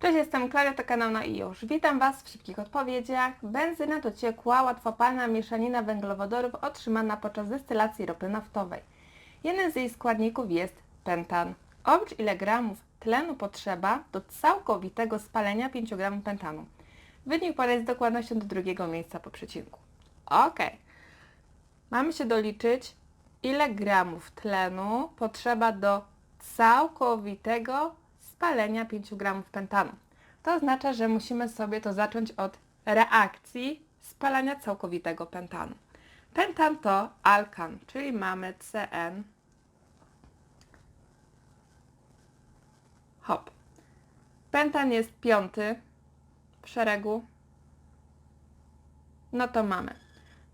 Cześć, jestem Klaria, to kanał na i już. Witam Was w szybkich odpowiedziach. Benzyna to ciekła, łatwopalna mieszanina węglowodorów otrzymana podczas destylacji ropy naftowej. Jeden z jej składników jest pentan. Oblicz ile gramów tlenu potrzeba do całkowitego spalenia 5 gramów pentanu. Wynik podaj z dokładnością do drugiego miejsca po przecinku. Ok. Mamy się doliczyć, ile gramów tlenu potrzeba do całkowitego spalenia 5 gramów pentanu. To oznacza, że musimy sobie to zacząć od reakcji spalania całkowitego pentanu. Pentan to alkan, czyli mamy CN. Hop. Pentan jest piąty w szeregu. No to mamy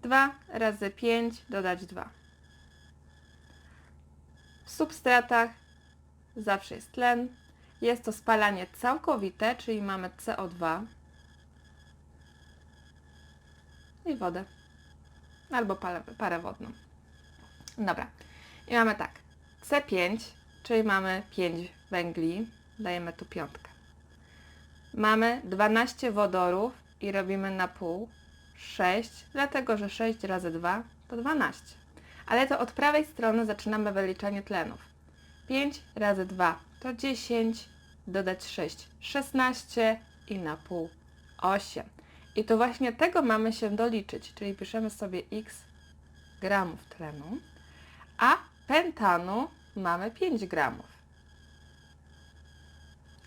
2 razy 5 dodać 2. W substratach zawsze jest tlen. Jest to spalanie całkowite, czyli mamy CO2 i wodę. Albo parę, wodną. Dobra. I mamy tak. C5, czyli mamy 5 węgli. Dajemy tu piątkę. Mamy 12 wodorów i robimy na pół 6, dlatego że 6 razy 2 to 12. Ale to od prawej strony zaczynamy wyliczanie tlenów. 5 razy 2 to 10, dodać 6, 16 i na pół 8. I to właśnie tego mamy się doliczyć, czyli piszemy sobie x gramów tlenu, a pentanu mamy 5 gramów.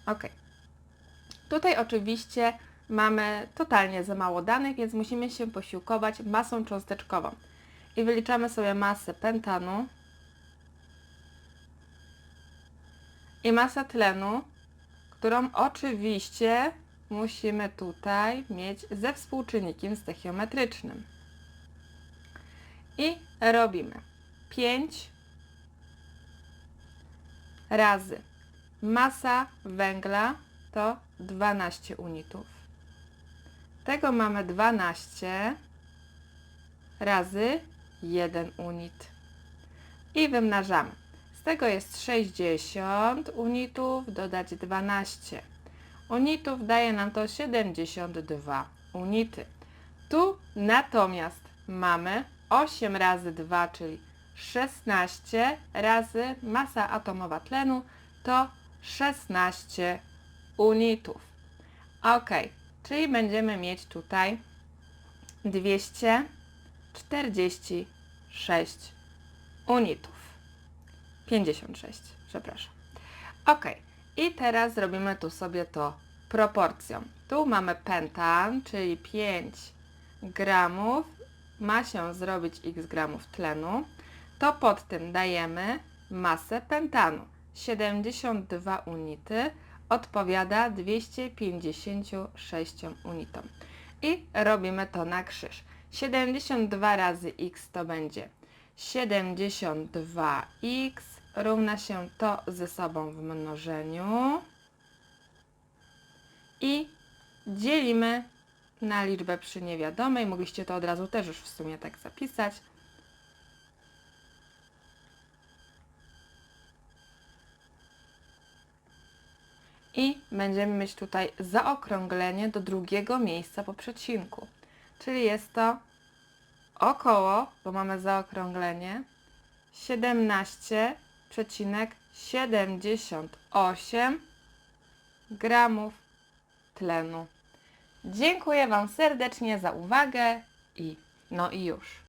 Ok. Tutaj oczywiście mamy totalnie za mało danych, więc musimy się posiłkować masą cząsteczkową. I wyliczamy sobie masę pentanu i masę tlenu, którą oczywiście musimy tutaj mieć ze współczynnikiem stechiometrycznym. I robimy 5 razy masa węgla to 12 unitów. Tego mamy 12 razy 1 unit. I wymnażamy. Z tego jest 60 unitów, dodać 12 unitów daje nam to 72 unity. Tu natomiast mamy 8 razy 2, czyli 16 razy masa atomowa tlenu to 16 unitów. Ok, czyli będziemy mieć tutaj 246 unitów. 56, przepraszam. Ok, i teraz zrobimy tu sobie to proporcją. Tu mamy pentan, czyli 5 gramów ma się zrobić x gramów tlenu. To pod tym dajemy masę pentanu. 72 unity odpowiada 256 unitom. I robimy to na krzyż. 72 razy x to będzie 72x równa się to ze sobą w mnożeniu i dzielimy na liczbę przy niewiadomej. Mogliście to od razu też już w sumie tak zapisać. I będziemy mieć tutaj zaokrąglenie do drugiego miejsca po przecinku. Czyli jest to około, bo mamy zaokrąglenie, 17,78 gramów tlenu. Dziękuję Wam serdecznie za uwagę i no i już.